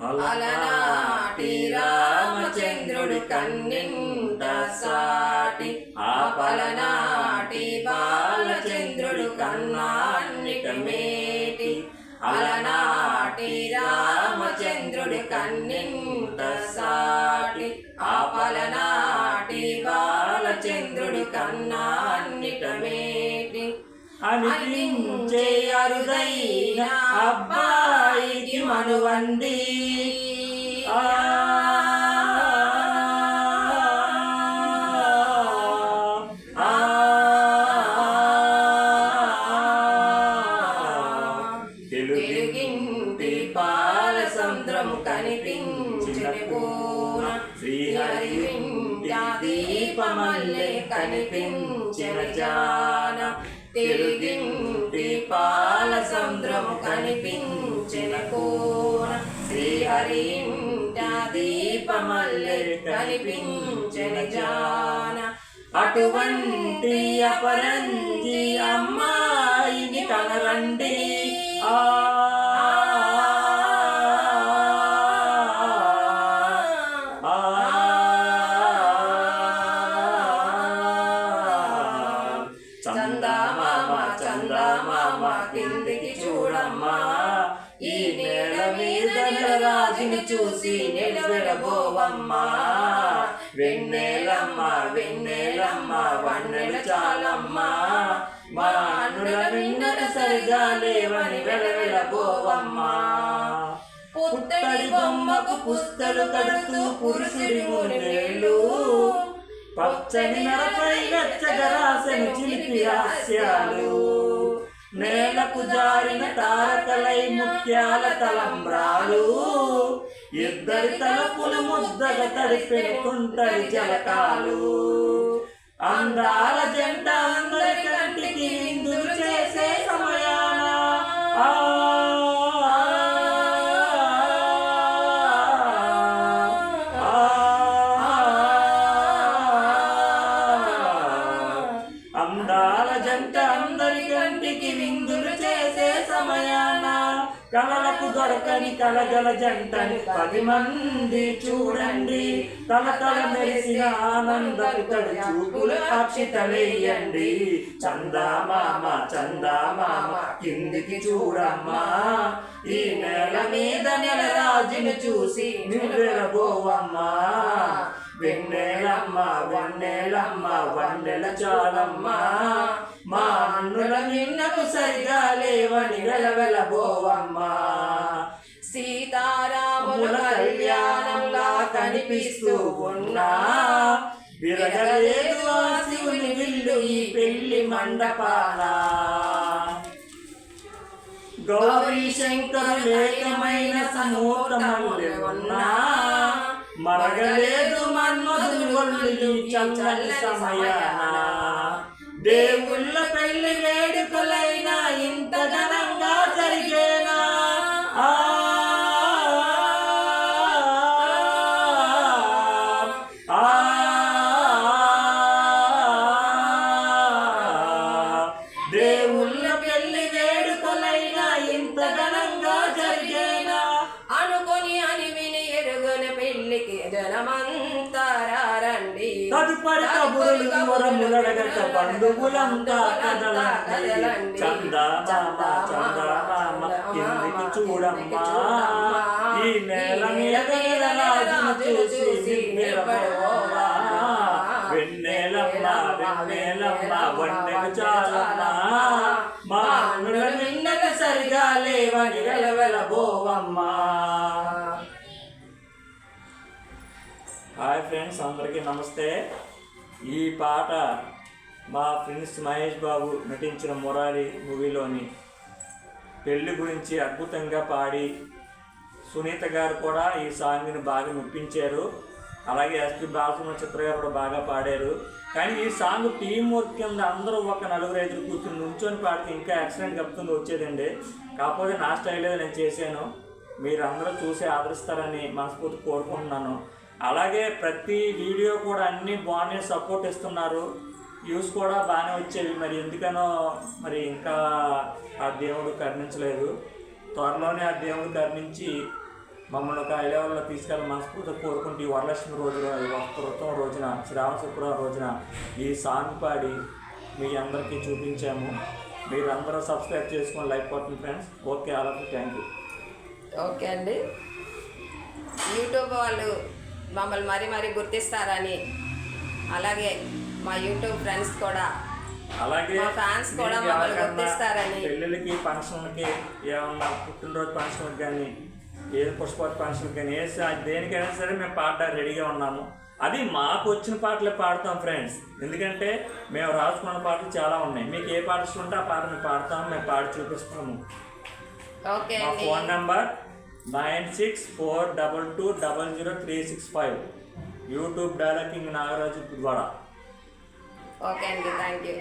అలనాటి రామచంద్రుడు కన్నింట సాటి ఆ పలనాటి బాలచంద్రుడు కన్నాన్నిట మేటి అలనాటి రామచంద్రుడు కన్నింట సాటి ఆ పలనాటి బాలచంద్రుడు కన్నాన్నిట మేటి అనిపించే అరుదైన అబ్బాయికి మనువండి తెలుగింటి పాల సముద్రము కనిపించిన పూన శ్రీహరి వింట కనిపించిన జాన. తెలుగింటి పాల సముద్రము కనిపించిన కోన శ్రీహరి దీపమల్లె కనిపించిన జాన. అటువంటి అపరంజి అమ్మాయిని కనరండి ఆ, ఈ నేల మీద రాజుని చూసి నిలబెడబోవమ్మా. వెన్నెలమ్మ వెన్నెలమ్మ వన్నెల చాలమ్మా. మా అన్నుల విన్నెల సరిగా లేవని వెలవెలబోవమ్మా. పుత్తడి బొమ్మకు పుస్తలు కడుతూ పురుషుడి మూడేళ్ళు పచ్చని నడపై వెచ్చగా రాసెను చిలిపి హాస్యాలు నేలకు జారిన తారకలై ముత్యాల తలంబ్రాలు ఇద్దరి తలపులు ముద్దగా తడిపిన కుంటరి జలకాలు. అందాల జంట అందరి కంటికి ఇందులు చేసే సమయాన ఆ నీటి విందులు చేసే సమయాన కలలకు దొరకని కలగల జంటని పది మంది చూడండి. తల తల మెరిసిన ఆనంద తడి చూపులు అక్షితలేయండి చందామామ చందామామ కిందికి చూడమ్మా. ఈ నేల మీద నెల రాజును చూసి నివ్వెరబోవమ్మా. వెన్నెలమ్మ వన్నెలమ్మ వన్నెల చాలమ్మా. మా అన్నుల నిన్నకు సరిగా లేవని వెలవెలబోవమ్మా సీతారాముల కళ్యాణంలా కనిపిస్తూ ఉన్నా. విరగలేదు ఆ శివుని విల్లు ఈ పెళ్ళి మండపాల గౌరీ శంకరు ఏకమైన సమూహములు ఉన్నా. మరగలేదు మన్మధుని చల్లని సమయానా. దేవుళ్ళ పెళ్ళి వేడుకలైనా ఇంత ఘనంగా తదుపరి కబురులు వరములడగట బంధువులంతా కదలండి. చందమామ చందమామ కిందికి చూడమ్మా. ఈ నేల మీద రాజును చూసి నిలబడవా వెన్నెలమ్మ వెన్నెలమ్మ వన్నెలు చాలమ్మా. మా అన్నుల నిన్నకు సరిగా లేవని వెలవెలబోవమ్మా. హాయ్ ఫ్రెండ్స్ అందరికీ నమస్తే. ఈ పాట మా ఫ్రెండ్స్ మహేష్ బాబు నటించిన మురారి మూవీలోని పెళ్ళి గురించి అద్భుతంగా పాడి సునీత గారు కూడా ఈ సాంగ్ని బాగా మెప్పించారు. అలాగే ఎస్పి బాలసుమ చిత్ర గారు కూడా బాగా పాడారు. కానీ ఈ సాంగ్ టీం వర్క్ కింద అందరూ ఒక నలుగురు ఐదుగురు కూర్చుని నుంచొని పాడితే ఇంకా ఎక్సలెంట్ కప్పుతుంది వచ్చేదండి. కాకపోతే నా స్టైల్ నేను చేశాను. మీరు అందరూ చూసి ఆదరిస్తారని మనస్ఫూర్తి కోరుకుంటున్నాను. అలాగే ప్రతి వీడియో కూడా అన్ని బాగానే సపోర్ట్ ఇస్తున్నారు. వ్యూస్ కూడా బాగానే వచ్చేవి. మరి ఎందుకనో మరి ఇంకా ఆ దేవుడు కరుణించలేదు. త్వరలోనే ఆ దేవుడు కరుణించి మమ్మల్ని ఒక హై లెవెల్లో తీసుకెళ్ళి మనస్ఫూర్తి కోరుకుంటూ ఈ వరలక్ష్మి రోజు వృతం రోజున శ్రావణ శుక్రవారం రోజున ఈ సాంగ్ పాడి మీ అందరికీ చూపించాము. మీరు సబ్స్క్రైబ్ చేసుకొని లైక్ కొట్టండి ఫ్రెండ్స్ ఓకే అలాగే థ్యాంక్ యూ ఓకే అండి. యూట్యూబ్ వాళ్ళు మమ్మల్ని మరీ మరీ గుర్తిస్తారని. అలాగే మా యూట్యూబ్ ఫ్రెండ్స్ కూడా. అలాగే మా fans కూడా మమ్మల్ని గుర్తిస్తారని. పెళ్ళిళ్ళకి ఫంక్షన్లకి ఏమన్నా పుట్టినరోజు ఫంక్షన్కి కానీ ఏ పుష్పవతి ఫంక్షన్కి కానీ ఏ దేనికైనా సరే మేము పాడడానికి రెడీగా ఉన్నాము. అది మాకు వచ్చిన పాటలే పాడతాం ఫ్రెండ్స్. ఎందుకంటే మేము రాసుకున్న పాటలు చాలా ఉన్నాయి. మీకు ఏ పాట ఉంటే ఆ పాట మేము పాడతాం మేము పాడి చూపిస్తాము. Okay phone number nine six four double two double zero three six five. YouTube dialogue Nagaraju ద్వారా ఓకే అండి థ్యాంక్ యూ.